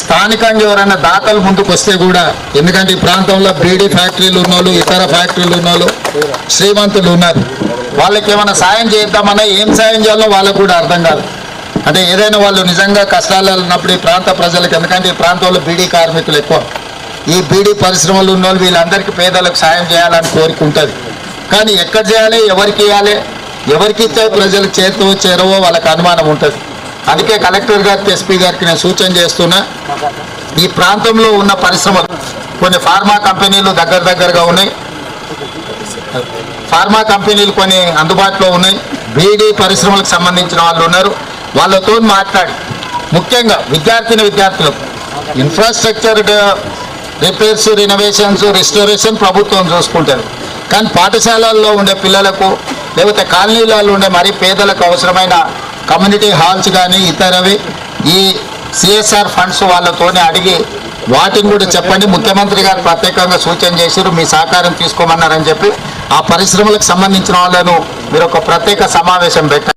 స్థానికంగా ఎవరైనా దాతలు ముందుకు వస్తే కూడా ఎందుకంటే ఈ ప్రాంతంలో బీడీ ఫ్యాక్టరీలు ఉన్నోళ్ళు ఇతర ఫ్యాక్టరీలు ఉన్నోళ్ళు శ్రీమంతులు ఉన్నారు. వాళ్ళకి ఏమైనా సాయం చేద్దామన్నా ఏం సాయం చేయాలో వాళ్ళకు కూడా అర్థం కాదు. అంటే ఏదైనా వాళ్ళు నిజంగా కష్టాలు ఉన్నప్పుడు ఈ ప్రాంత ప్రజలకు ఎందుకంటే ఈ ప్రాంతంలో బీడీ కార్మికులు ఎక్కువ. ఈ బీడీ పరిశ్రమలు ఉన్నోళ్ళు వీళ్ళందరికీ పేదలకు సాయం చేయాలని కోరిక ఉంటుంది. కానీ ఎక్కడ చేయాలి ఎవరికి ఇవ్వాలి ఎవరికి ఇస్తే ప్రజలకు చేరుతో చేరవో వాళ్ళకి అనుమానం ఉంటుంది. అందుకే కలెక్టర్ గారికి ఎస్పీ గారికి నేను సూచన చేస్తున్నా ఈ ప్రాంతంలో ఉన్న పరిశ్రమలు కొన్ని ఫార్మా కంపెనీలు దగ్గర దగ్గరగా ఉన్నాయి. ఫార్మా కంపెనీలు కొన్ని అందుబాటులో ఉన్నాయి. బీడీ పరిశ్రమలకు సంబంధించిన వాళ్ళు ఉన్నారు. వాళ్ళతో మాట్లాడి ముఖ్యంగా విద్యార్థిని విద్యార్థులకు ఇన్ఫ్రాస్ట్రక్చర్ రిపేర్స్ రినోవేషన్స్ రిస్టోరేషన్ ప్రభుత్వం చూసుకుంటారు. కానీ పాఠశాలల్లో ఉండే పిల్లలకు లేకపోతే కాలనీలలో ఉండే మరీ పేదలకు అవసరమైన కమ్యూనిటీ హాల్స్ కానీ ఇతరవి ఈ సిఎస్ఆర్ ఫండ్స్ వాళ్ళతోనే అడిగి వాటిని కూడా చెప్పండి. ముఖ్యమంత్రి గారు ప్రత్యేకంగా సూచన చేశారు మీ సహకారం తీసుకోమన్నారని చెప్పి ఆ పరిశ్రమలకు సంబంధించిన వాళ్ళను మీరు ఒక ప్రత్యేక సమావేశం పెట్టండి.